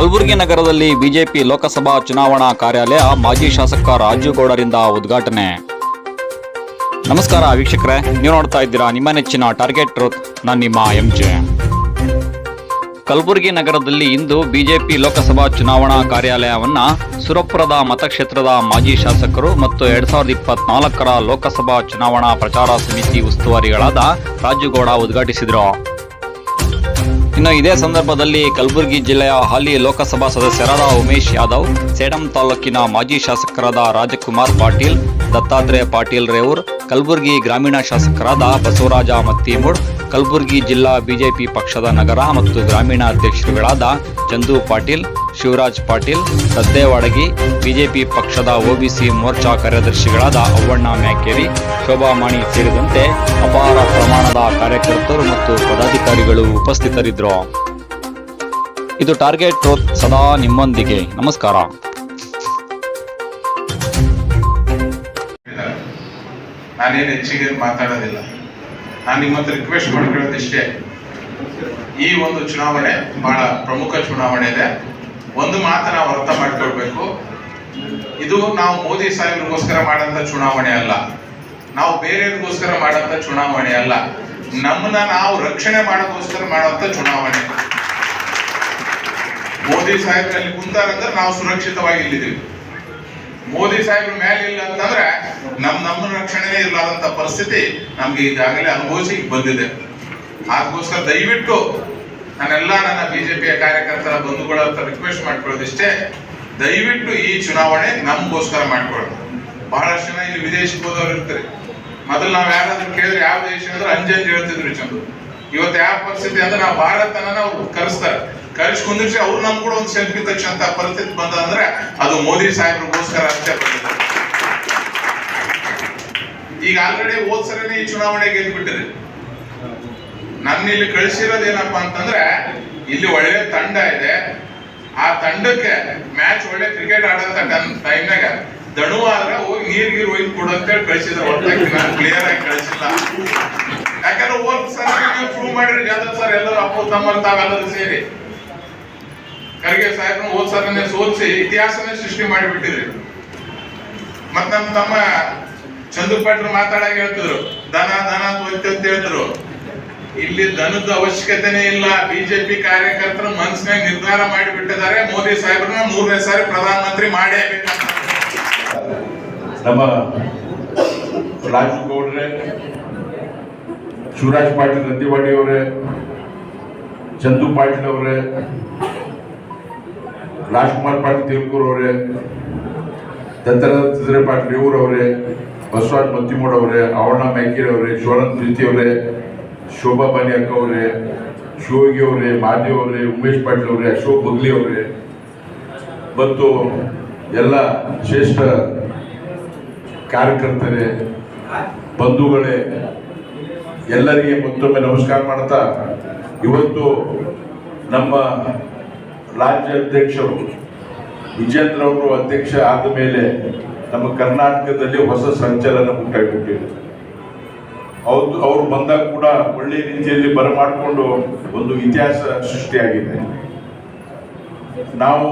ಕಲಬುರಗಿ ನಗರದಲ್ಲಿ ಬಿಜೆಪಿ ಲೋಕಸಭಾ ಚುನಾವಣಾ ಕಾರ್ಯಾಲಯ ಮಾಜಿ ಶಾಸಕ ರಾಜುಗೌಡರಿಂದ ಉದ್ಘಾಟನೆ. ನಮಸ್ಕಾರ ವೀಕ್ಷಕರೇ, ನೀವು ನೋಡ್ತಾ ಇದ್ದೀರಾ ನಿಮ್ಮ ನೆಚ್ಚಿನ ಟಾರ್ಗೆಟ್ ಟ್ರೂತ್, ನಾನು ನಿಮ್ಮ ಎಂಜೆ ಕಲಬುರಗಿ ನಗರದಲ್ಲಿ ಇಂದು ಬಿಜೆಪಿ ಲೋಕಸಭಾ ಚುನಾವಣಾ ಕಾರ್ಯಾಲಯವನ್ನ ಸುರಪುರದ ಮತಕ್ಷೇತ್ರದ ಮಾಜಿ ಶಾಸಕರು ಮತ್ತು ಎರಡ್ ಸಾವಿರದ ಇಪ್ಪತ್ನಾಲ್ಕರ ಲೋಕಸಭಾ ಚುನಾವಣಾ ಪ್ರಚಾರ ಸಮಿತಿ ಉಸ್ತುವಾರಿಗಳಾದ ರಾಜುಗೌಡ ಉದ್ಘಾಟಿಸಿದರು. ಇನ್ನು ಇದೇ ಸಂದರ್ಭದಲ್ಲಿ ಕಲಬುರಗಿ ಜಿಲ್ಲೆಯ ಹಾಲಿ ಲೋಕಸಭಾ ಸದಸ್ಯರಾದ ಉಮೇಶ್ ಯಾದವ್, ಸೇಡಂ ತಾಲೂಕಿನ ಮಾಜಿ ಶಾಸಕರಾದ ರಾಜಕುಮಾರ್ ಪಾಟೀಲ್ ದತ್ತಾತ್ರೇಯ ಪಾಟೀಲ್ ರೇವೂರ್ ಕಲಬುರಗಿ ಗ್ರಾಮೀಣ ಶಾಸಕರಾದ ಬಸವರಾಜ ಮತ್ತಿಮೂಡ್ ಕಲಬುರಗಿ ಜಿಲ್ಲಾ ಬಿಜೆಪಿ ಪಕ್ಷದ ನಗರ ಮತ್ತು ಗ್ರಾಮೀಣ ಅಧ್ಯಕ್ಷರುಗಳಾದ ಚಂದು ಪಾಟೀಲ್, ಶಿವರಾಜ್ ಪಾಟೀಲ್ ಸದ್ದೇವಾಡಗಿ ಬಿಜೆಪಿ ಪಕ್ಷದ ಒಬಿಸಿ ಮೋರ್ಚಾ ಕಾರ್ಯದರ್ಶಿಗಳಾದ ಅವ್ವಣ್ಣ ಮ್ಯಾಕೇರಿ, ಶೋಭಾ ಮಾಣಿ ಸೇರಿದಂತೆ ಅಪಾರ ಪ್ರಮಾಣದ ಕಾರ್ಯಕರ್ತರು ಮತ್ತು ಪದಾಧಿಕಾರಿಗಳು ಉಪಸ್ಥಿತರಿದ್ದರು. ಇದು ಟಾರ್ಗೆಟ್ ಸದಾ ನಿಮ್ಮೊಂದಿಗೆ. ನಮಸ್ಕಾರ. ನಾನೇನು ಹೆಚ್ಚಿಗೆ ಮಾತಾಡೋದಿಲ್ಲ. ನಾನು ನಿಮ್ಮ ಹತ್ರ ರಿಕ್ವೆಸ್ಟ್ ಮಾಡ್ಕೊಳ್ಳೋದಿಷ್ಟೇ ಈ ಒಂದು ಚುನಾವಣೆ ಬಹಳ ಪ್ರಮುಖ ಚುನಾವಣೆ ಇದೆ. ಒಂದು ಮಾತು ನಾವು ಅರ್ಥ ಮಾಡ್ಕೊಳ್ಬೇಕು. ಇದು ನಾವು ಮೋದಿ ಸಾಹೇಬ್ರಿಗೋಸ್ಕರ ಮಾಡಂತ ಚುನಾವಣೆ ಅಲ್ಲ. ನಾವು ಬೇರೆಯವ್ರಿಗೋಸ್ಕರ ಮಾಡಂತ ಚುನಾವಣೆ ಅಲ್ಲ. ನಮ್ಮನ್ನ ನಾವು ರಕ್ಷಣೆ ಮಾಡೋಕ್ಕೋಸ್ಕರ ಮಾಡೋಂಥ ಚುನಾವಣೆ. ಮೋದಿ ಸಾಹೇಬ್ರಲ್ಲಿ ಕುಂತಾರಂದ್ರೆ ನಾವು ಸುರಕ್ಷಿತವಾಗಿ ಇಲ್ಲಿದ್ದೀವಿ. ಮೋದಿ ಸಾಹೇಬ್ರ ಮೇಲೆ ಇಲ್ಲ ಅಂತಂದ್ರೆ ನಮ್ ನಮ್ಮ ರಕ್ಷಣೆನೇ ಇರಲಾದಂತ ಪರಿಸ್ಥಿತಿ ನಮ್ಗೆ ಈಗಾಗಲೇ ಅನುಭವಿಸಿ ಬಂದಿದೆ. ಅದಕ್ಕೋಸ್ಕರ ದಯವಿಟ್ಟು ನಾನೆಲ್ಲ ನನ್ನ ಬಿಜೆಪಿಯ ಕಾರ್ಯಕರ್ತರ ಬಂಧುಗಳ ಹತ್ರ ರಿಕ್ವೆಸ್ಟ್ ಮಾಡ್ಕೊಳ್ಳೋದಿಷ್ಟೇ, ದಯವಿಟ್ಟು ಈ ಚುನಾವಣೆ ನಮಗೋಸ್ಕರ ಮಾಡ್ಕೊಳ್ಳೋದು. ಬಹಳಷ್ಟು ಜನ ಇಲ್ಲಿ ವಿದೇಶಕ್ಕೆ ಹೋದವ್ರು ಇರ್ತಾರೆ. ಮೊದಲು ನಾವು ಯಾರಾದ್ರೂ ಕೇಳಿದ್ರೆ ಯಾವ ದೇಶ ಅಂದ್ರೆ ಅಂಜಂಜ್ ಹೇಳ್ತಿದ್ರು ಚಂದ್ರು. ಇವತ್ತು ಯಾವ ಪರಿಸ್ಥಿತಿ ಅಂದ್ರೆ ನಾವು ಭಾರತನ ಅವ್ರು ಕರೆಸ್ತಾರೆ. ಕರೆಸಿ ಕುಂದಿರ್ಸಿ ಅವ್ರು ನಮ್ ಕೂಡ ಒಂದು ಸೆಲ್ಫಿ ತಕ್ಷಣ ಪರಿಸ್ಥಿತಿ ಬಂದ ಅಂದ್ರೆ ಅದು ಮೋದಿ ಸಾಹೇಬ್ರಿಗೋಸ್ಕರ ಅಷ್ಟೇ ಬಂದಿದೆ. ಈಗ ಆಲ್ರೆಡಿ ಹೋದ್ ಸರಿನೇ ಈ ಚುನಾವಣೆ ಗೆದ್ಬಿಟ್ಟಿದೆ. ನನ್ನ ಇಲ್ಲಿ ಕಳಿಸಿರೋದು ಏನಪ್ಪಾ ಅಂತಂದ್ರೆ ಇಲ್ಲಿ ಒಳ್ಳೆ ತಂಡ ಇದೆ. ಆ ತಂಡಕ್ಕೆ ಮ್ಯಾಚ್ ಒಳ್ಳೆ ಕ್ರಿಕೆಟ್ ಆಡಂತ ಟೈಮ್ನಾಗ ದಣು ಆದ್ರೆ ಹೋಗಿ ನೀರ್ ಗೀರ್ ಒಯ್ದು ಕೊಡು ಅಂತ ಹೇಳಿ ಕಳಿಸಿದ್ರು ಹೊರತಾಗಿ ಕ್ಲಿಯರ್ ಆಗಿ ಕಳಿಸಿಲ್ಲ. ಯಾಕಂದ್ರೆ ಹೋದ್ ಸಲ ನೀವು ಪ್ರೂವ್ ಮಾಡಿರಿ ಯಾವ್ದು ಸರ್ ಎಲ್ಲರೂ ಅಪ್ಪು ತಮ್ಮ ತಾವೆಲ್ಲರೂ ಸೇರಿ. ಖರ್ಗೆ ಸಾಹೇಬ್ರು ಹೋದ್ ಸೋದಿಸಿ ಇತಿಹಾಸನೇ ಸೃಷ್ಟಿ ಮಾಡಿಬಿಟ್ಟಿದ್ರಿ. ಮತ್ ನಮ್ಮ ತಮ್ಮ ಚಂದು ಮಾತಾಡಾಗ ಹೇಳ್ತಿದ್ರು, ದನ ದನ ಅಂತ ಹೇಳ್ತಿದ್ರು. ಇಲ್ಲಿ ದನದ ಅವಶ್ಯಕತೆನೇ ಇಲ್ಲ. ಬಿಜೆಪಿ ಕಾರ್ಯಕರ್ತರು ಮನಸ್ಸಿನಾಗ ನಿರ್ಧಾರ ಮಾಡಿಬಿಟ್ಟಿದ್ದಾರೆ. ಮೋದಿ ಸಾಹೇಬ್ರನ್ನ ಮೂರನೇ ಸಾರಿ ಪ್ರಧಾನಮಂತ್ರಿ ಮಾಡೇ ನಮ್ಮ ರಾಜು ಗೌಡ್ರೆ ಶಿವರಾಜ್ ಪಾಟೀಲ್ ನಂದಿವಾಡಿ ಅವರೇ, ಚಂದು ಪಾಟೀಲ್ ಅವರೇ ರಾಜ್ಕುಮಾರ್ ಪಾಟೀಲ್ ತಿರುಕೂರ್ ಅವರೇ ದತ್ತರಥ ಪಾಟೀಲ್ ಇವರು ಅವರೇ, ಬಸವರಾಜ್ ಮತ್ತಿಮೂಡ್ ಅವರೇ, ಅವರ್ಣ ಮ್ಯಾಕಿರಿ ಅವರೇ ಶಿವಾನಂದ ಪ್ರೀತಿ ಅವರೇ, ಶೋಭಾ ಬಾನಿ ಅಕ್ಕ ಅವರೇ ಶಿವಗಿ ಅವರೇ, ಮಾದೇವ್ ಅವರೇ, ಉಮೇಶ್ ಪಾಟೀಲ್ ಅವರೇ, ಅಶೋಕ್ ಬಗ್ಲಿ ಅವರೇ. ಮತ್ತು ಎಲ್ಲ ಶ್ರೇಷ್ಠ ಕಾರ್ಯಕರ್ತರೇ, ಬಂಧುಗಳೇ, ಎಲ್ಲರಿಗೆ ಮತ್ತೊಮ್ಮೆ ನಮಸ್ಕಾರ ಮಾಡ್ತಾ, ಇವತ್ತು ನಮ್ಮ ರಾಜ್ಯ ಅಧ್ಯಕ್ಷರು, ವಿಜೇಂದ್ರ ಅವರು ಅಧ್ಯಕ್ಷ ಆದ ಮೇಲೆ ನಮ್ಮ ಕರ್ನಾಟಕದಲ್ಲಿ ಹೊಸ ಸಂಚಲನ ಉಂಟಾಗಿಬಿಟ್ಟಿದೆ ಹೌದು, ಅವ್ರು ಬಂದಾಗ ಕೂಡ ಒಳ್ಳೆ ರೀತಿಯಲ್ಲಿ ಬರಮಾಡಿಕೊಂಡು ಒಂದು ಇತಿಹಾಸ ಸೃಷ್ಟಿಯಾಗಿದೆ. ನಾವು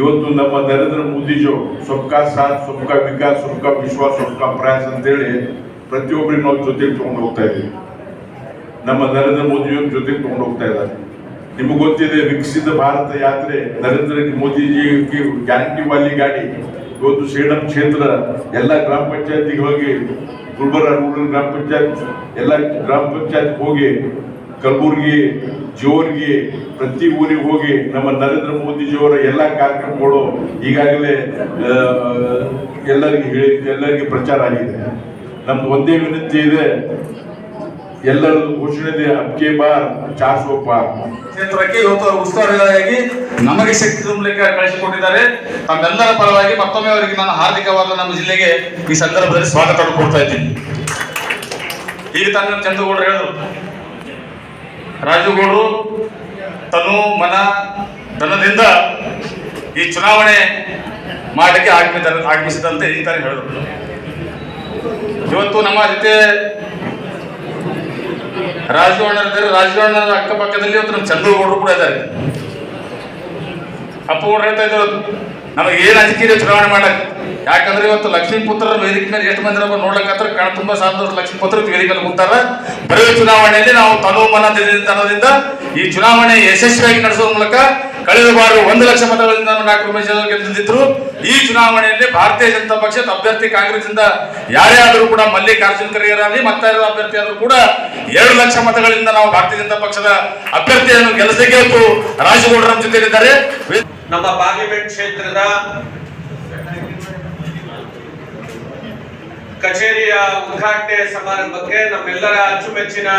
ಇವತ್ತು ನಮ್ಮ ನರೇಂದ್ರ ಮೋದಿಜು ಸೊಬ್ಕಾ ಸಾಥ್ ಸೊಬ್ಕಾ ವಿಕಾಸ್ ಸೊಬ್ಕಾ ವಿಶ್ವಾಸ್ ಸೊಬ್ಕಾ ಪ್ರಯಾಸ ಅಂತೇಳಿ ಪ್ರತಿಯೊಬ್ಬರಿಗೆ ನಾವು ಜೊತೆಗೆ ತೊಗೊಂಡು ಹೋಗ್ತಾ ಇದ್ದೀವಿ. ನಮ್ಮ ನರೇಂದ್ರ ಮೋದಿಯವ್ರ ಜೊತೆಗೆ ತಗೊಂಡು ಹೋಗ್ತಾ ಇದ್ದಾರೆ. ನಿಮಗೆ ಗೊತ್ತಿದೆ, ವಿಕಸಿತ ಭಾರತ ಯಾತ್ರೆ ನರೇಂದ್ರ ಮೋದಿಜಿ ಗ್ಯಾರಂಟಿ ವಾಲಿ ಗಾಡಿ. ಇವತ್ತು ಸೇಡಂ ಕ್ಷೇತ್ರ, ಎಲ್ಲ ಗ್ರಾಮ ಪಂಚಾಯತಿಗೆ ಹೋಗಿ, ಗುಲ್ಬರ್ಗ ರೂರಲ್ ಗ್ರಾಮ ಪಂಚಾಯತ್, ಎಲ್ಲ ಗ್ರಾಮ ಪಂಚಾಯತ್ ಹೋಗಿ, ಕಲಬುರ್ಗಿ, ಜೋರ್ಗಿ, ಪ್ರತಿ ಊರಿಗೆ ಹೋಗಿ ನಮ್ಮ ನರೇಂದ್ರ ಮೋದಿಜಿಯವರ ಎಲ್ಲ ಕಾರ್ಯಕ್ರಮಗಳು ಈಗಾಗಲೇ ಎಲ್ಲರಿಗೆ ಹೇಳಿ, ಎಲ್ಲರಿಗೆ ಪ್ರಚಾರ ಆಗಿದೆ. ನಮ್ದು ಒಂದೇ ವಿನಂತಿ ಇದೆ ಎಲ್ಲರ ಘೋಷಣೆ ಅಬ್ಕೆ ಬಾರ್, ಚಾರ್ ಸೋ ಕ್ಷೇತ್ರಕ್ಕೆ ಇವತ್ತು ಅವರು ಉಸ್ತುವಾರಿಯಾಗಿ ನಮಗೆ ಶಕ್ತಿ ತುಂಬಲಿಕ್ಕೆ ಕಳಿಸಿಕೊಟ್ಟಿದ್ದಾರೆ. ತಮ್ಮೆಲ್ಲರ ಪರವಾಗಿ ಮತ್ತೊಮ್ಮೆ ಅವರಿಗೆ ನಾನು ಹಾರ್ದಿಕವಾದ ನಮ್ಮ ಜಿಲ್ಲೆಗೆ ಈ ಸಂದರ್ಭದಲ್ಲಿ ಸ್ವಾಗತ ಕೊಡ್ತಾ ಇದ್ದೀನಿ. ಈಗ ತನ್ನ ಚಂದ್ರಗೌಡರು ಹೇಳಿದ್ರು ರಾಜುಗೌಡರು, ತನು ಮನ ಧನದಿಂದ ಈ ಚುನಾವಣೆ ಮಾಡಲಿಕ್ಕೆ ಆಗಮಿಸಿದಂತೆ ಈ ತರ ಹೇಳಿದ್ರು ಇವತ್ತು ನಮ್ಮ ಜೊತೆ ರಾಜಗೌಡರಿದ್ದಾರೆ ರಾಜಗೌಡರ ಅಕ್ಕಪಕ್ಕದಲ್ಲಿ ಇವತ್ತು ನಮ್ಮ ಚಂದ್ರಗೌಡರು ಕೂಡ ಇದ್ದಾರೆ. ಅಪ್ಪ ಹೇಳ್ತಾ ಇದ್ರು ನಮಗೆ ಏನು ಇದೆ ಚುನಾವಣೆ ಮಾಡಕ್ ಯಾಕಂದ್ರೆ ಇವತ್ತು ಲಕ್ಷ್ಮೀ ಪುತ್ರ ವೇದಿಕೆ ಮೇಲೆ ಎಷ್ಟು ಮಂದಿ ನಾವು ನೋಡ್ಲಕ್ಕತ್ರ ಕಣ ತುಂಬಾ ಸಾಧನ ಲಕ್ಷ್ಮೀ ಪುತ್ರ ವೇದಿಕೆ ಮೇಲೆ ಕೂತಾರ. ಬರೆಯುವ ಚುನಾವಣೆಯಲ್ಲಿ ನಾವು ತನೋಮನದಿಂದ ಈ ಚುನಾವಣೆ ಯಶಸ್ವಿಯಾಗಿ ನಡೆಸುವ ಮೂಲಕ ಕಳೆದ ಬಾರಿ ಒಂದು ಲಕ್ಷ ಮತಗಳಿಂದ ಡಾಕ್ಟರ್ ಉಮೇಶ್ ಗೆದ್ದಿದ್ರು. ಈ ಚುನಾವಣೆಯಲ್ಲಿ ಭಾರತೀಯ ಜನತಾ ಪಕ್ಷದ ಅಭ್ಯರ್ಥಿ ಕಾಂಗ್ರೆಸ್ ಇಂದ ಯಾರೇ ಆದರೂ ಕೂಡ ಮಲ್ಲಿಕಾರ್ಜುನ್ ಖರ್ಗೆರಾಗಲಿ ಮತ್ತೆ ಯಾರು ಅಭ್ಯರ್ಥಿ ಆದರೂ ಕೂಡ ಎರಡು ಲಕ್ಷ ಮತಗಳಿಂದ ನಾವು ಭಾರತೀಯ ಜನತಾ ಪಕ್ಷದ ಅಭ್ಯರ್ಥಿಯನ್ನು ಗೆಲ್ಲಿಸಬೇಕು ರಾಜಗೌಡರ ನಮ್ಮ ನಮ್ಮ ಪಾರ್ಲಿಮೆಂಟ್ ಕ್ಷೇತ್ರದ ಕಚೇರಿಯ ಉದ್ಘಾಟನೆ ಸಮಾರಂಭಕ್ಕೆ ನಮ್ಮೆಲ್ಲರ ಅಚ್ಚುಮೆಚ್ಚಿನ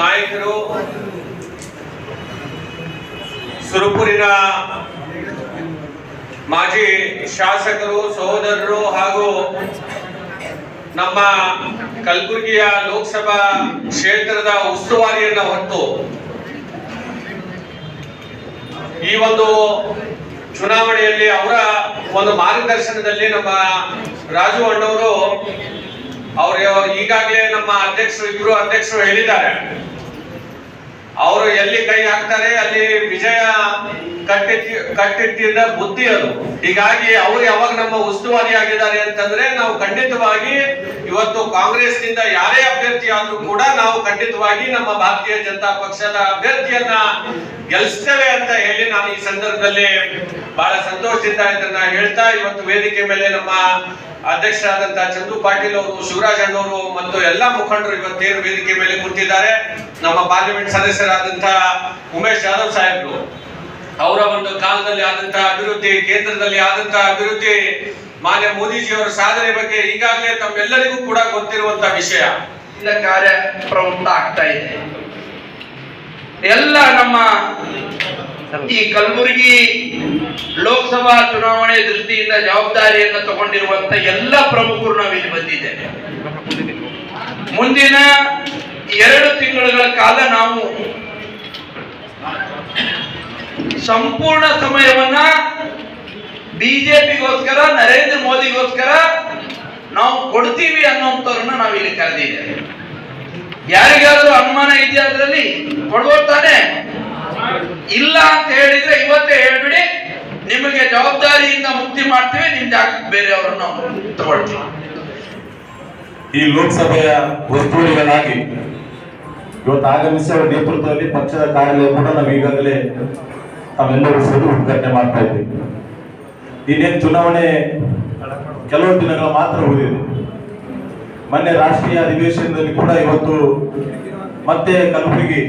ನಾಯಕರು, ಸುರಪುರಿನ ಮಾಜಿ ಶಾಸಕರು, ಸಹೋದರರು ಹಾಗೂ ನಮ್ಮ ಕಲಬುರಗಿಯ ಲೋಕಸಭಾ ಕ್ಷೇತ್ರದ ಉಸ್ತುವಾರಿಯನ್ನ ಹೊತ್ತು ಈ ಒಂದು ಚುನಾವಣೆಯಲ್ಲಿ ಅವರ ಒಂದು ಮಾರ್ಗದರ್ಶನದಲ್ಲಿ ನಮ್ಮ ರಾಜು ಅಣ್ಣವರು ಅವರು ಈಗಾಗಲೇ ನಮ್ಮ ಅಧ್ಯಕ್ಷರು, ಇಬ್ರು ಅಧ್ಯಕ್ಷರು ಹೇಳಿದ್ದಾರೆ. ಅವರು ಎಲ್ಲಿ ಕೈ ಹಾಕ್ತಾರೆ, ಅಲ್ಲಿ ವಿಜಯ ಕಟ್ಟಿಟ್ಟಿದ ಬುದ್ಧಿ ಅದು. ಹೀಗಾಗಿ ಅವರು ಯಾವಾಗ ನಮ್ಮ ಉಸ್ತುವಾರಿ ಆಗಿದ್ದಾರೆ ಅಂತಂದ್ರೆ ನಾವು ಖಂಡಿತವಾಗಿ ಇವತ್ತು ಕಾಂಗ್ರೆಸ್ನಿಂದ ಯಾರೇ ಅಭ್ಯರ್ಥಿ ಆದ್ರೂ ಕೂಡ ನಾವು ಖಂಡಿತವಾಗಿ ನಮ್ಮ ಭಾರತೀಯ ಜನತಾ ಪಕ್ಷದ ಅಭ್ಯರ್ಥಿಯನ್ನ ಗೆಲ್ಸ್ತೇವೆ ಅಂತ ಹೇಳಿ ನಾನು ಈ ಸಂದರ್ಭದಲ್ಲಿ ಬಹಳ ಸಂತೋಷದಿಂದ ಇದನ್ನ ಹೇಳ್ತಾ ಇವತ್ತು ವೇದಿಕೆ ಮೇಲೆ ನಮ್ಮ ಅಧ್ಯಕ್ಷರಾದಂತ ಚಂದು ಪಾಟೀಲ್ ಅವರು, ಶಿವರಾಜ್ ಅಣ್ಣವರು ಮತ್ತು ಎಲ್ಲಾ ಮುಖಂಡರು ಇವತ್ತೇನು ವೇದಿಕೆ ಮೇಲೆ ಕೂತಿದ್ದಾರೆ. ನಮ್ಮ ಪಾರ್ಲಿಮೆಂಟ್ ಸದಸ್ಯರಾದಂತಹ ಉಮೇಶ್ ಯಾದವ್ ಸಾಹೇಬ್ರು. ಅವರ ಒಂದು ಕಾಲದಲ್ಲಿ ಆದಂತಹ ಅಭಿವೃದ್ಧಿ, ಕೇಂದ್ರದಲ್ಲಿ ಆದಂತಹ ಅಭಿವೃದ್ಧಿ, ಮಾನ್ಯ ಮೋದಿಜಿಯವರ ಸಾಧನೆ ಬಗ್ಗೆ ಈಗಾಗಲೇ ತಮ್ಮೆಲ್ಲರಿಗೂ ಕೂಡ ಗೊತ್ತಿರುವಂತಹ ವಿಷಯ. ಕಾರ್ಯ ಪ್ರವೃತ್ತ ಆಗ್ತಾ ಇದೆ. ಎಲ್ಲ ನಮ್ಮ ಈ ಕಲಬುರಗಿ ಲೋಕಸಭಾ ಚುನಾವಣೆ ದೃಷ್ಟಿಯಿಂದ ಜವಾಬ್ದಾರಿಯನ್ನು ತಗೊಂಡಿರುವಂತ ಎಲ್ಲ ಪ್ರಮುಖರು ನಾವಿಲ್ಲಿ ಬಂದಿದ್ದೇವೆ. ಮುಂದಿನ ಎರಡು ತಿಂಗಳುಗಳ ಕಾಲ ನಾವು ಸಂಪೂರ್ಣ ಸಮಯವನ್ನ ಬಿಜೆಪಿಗೋಸ್ಕರ, ನರೇಂದ್ರ ಮೋದಿಗೋಸ್ಕರ ನಾವು ಕೊಡ್ತೀವಿ ಅನ್ನೋಂಥವ್ರನ್ನ ನಾವು ಇಲ್ಲಿ ಕರೆದಿದ್ದೇವೆ. ಯಾರಿಗಾದ್ರೂ ಅನುಮಾನ ಇದೆಯಾ ಅದರಲ್ಲಿ? ಕೊಡ್ಬೋದು ತಾನೆ? ಇಲ್ಲ ಅಂತ ಹೇಳಿದ್ರೆ ಇವತ್ತೇ ಹೇಳ್ಬಿಡಿ, ನಿಮಗೆ ಜವಾಬ್ದಾರಿಯಿಂದ ಮುಕ್ತಿ ಮಾಡ್ತೀವಿ, ನಿಮ್ ಜಾಗಕ್ಕೆ ಬೇರೆಯವ್ರನ್ನ ತಗೊಳ್ತೀವಿ. ಈ ಲೋಕಸಭೆಯ ವಸ್ತುಗಳಿಗಳಾಗಿ ಇವತ್ತು ಆಗಮಿಸಿದ ನೇತೃತ್ವದಲ್ಲಿ ಪಕ್ಷದ ಕಾರ್ಯಾಲಯ ಕೂಡ ನಾವು ಈಗಾಗಲೇ ತಾವೆಲ್ಲರೂ ಸೇರಿ ಉದ್ಘಾಟನೆ ಮಾಡ್ತಾ ಇದ್ದೀವಿ. ಇನ್ನೇನು ಚುನಾವಣೆ ಕೆಲವು ದಿನಗಳ ಮಾತ್ರ ಉಳಿದಿದೆ ಮೊನ್ನೆ ರಾಷ್ಟ್ರೀಯ ಅಧಿವೇಶನದಲ್ಲಿ ಕೂಡ ಇವತ್ತು ಮತ್ತೆ ಕಲಬುರಗಿ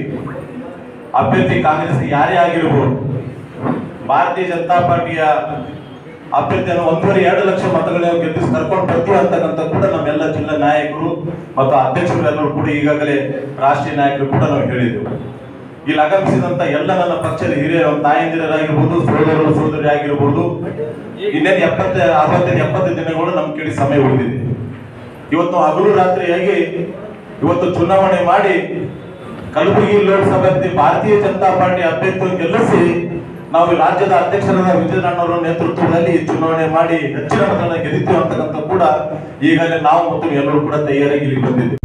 ಅಭ್ಯರ್ಥಿ ಕಾಂಗ್ರೆಸ್ ಯಾರೇ ಆಗಿರಬಹುದು ಭಾರತೀಯ ಜನತಾ ಪಾರ್ಟಿಯ ಅಭ್ಯರ್ಥಿಯನ್ನು ಒಂದೂವರೆ ಎರಡು ಲಕ್ಷ ಮತಗಳನ್ನು ಗೆದ್ದಿಸಿ ಕರ್ಕೊಂಡು ಬರ್ತೀವಿ ಅಂತಕ್ಕಂಥ ಕೂಡ ನಮ್ಮೆಲ್ಲ ಜಿಲ್ಲಾ ನಾಯಕರು ಮತ್ತು ಅಧ್ಯಕ್ಷರು ಎಲ್ಲರೂ ಕೂಡ ಈಗಾಗಲೇ ರಾಷ್ಟ್ರೀಯ ನಾಯಕರು ಕೂಡ ನಾವು ಹೇಳಿದೆವು ಇಲ್ಲಿ ಆಗಮಿಸಿದಂತ ಎಲ್ಲ ನನ್ನ ಪಕ್ಷದ ಹಿರಿಯ ತಾಯಂದಿರಾಗಿರ್ಬೋದು ಸೋದರರು ಸೋದರಿ ಆಗಿರ್ಬೋದು ಇನ್ನೇನು ಎಪ್ಪತ್ತ, ಅರವತ್ತೈದು ಎಪ್ಪತ್ತು ದಿನಗಳು ನಮ್ಮ ಕೇಳಿ ಸಮಯ ಉಳಿದಿದೆ. ಇವತ್ತು ಹಗಲು ರಾತ್ರಿಯಾಗಿ ಇವತ್ತು ಚುನಾವಣೆ ಮಾಡಿ ಕಲಬುರಗಿ ಲೋಕಸಭೆ ಭಾರತೀಯ ಜನತಾ ಪಾರ್ಟಿ ಅಭ್ಯರ್ಥಿ ಗೆಲ್ಲಿಸಿ ನಾವು ರಾಜ್ಯದ ಅಧ್ಯಕ್ಷರಾದ ವಿಜಯನಣ್ಣವರ ನೇತೃತ್ವದಲ್ಲಿ ಚುನಾವಣೆ ಮಾಡಿ ಹೆಚ್ಚಿನ ಮತಗಳನ್ನು ಗೆದ್ದಿದ್ದೀವಿ ಅಂತಕ್ಕಂಥ ಕೂಡ ಈಗಾಗಲೇ ನಾವು ಮತ್ತು ಎಲ್ಲರೂ ಕೂಡ ತಯಾರಾಗಿ ಇಲ್ಲಿ ಬಂದಿದ್ದೀವಿ.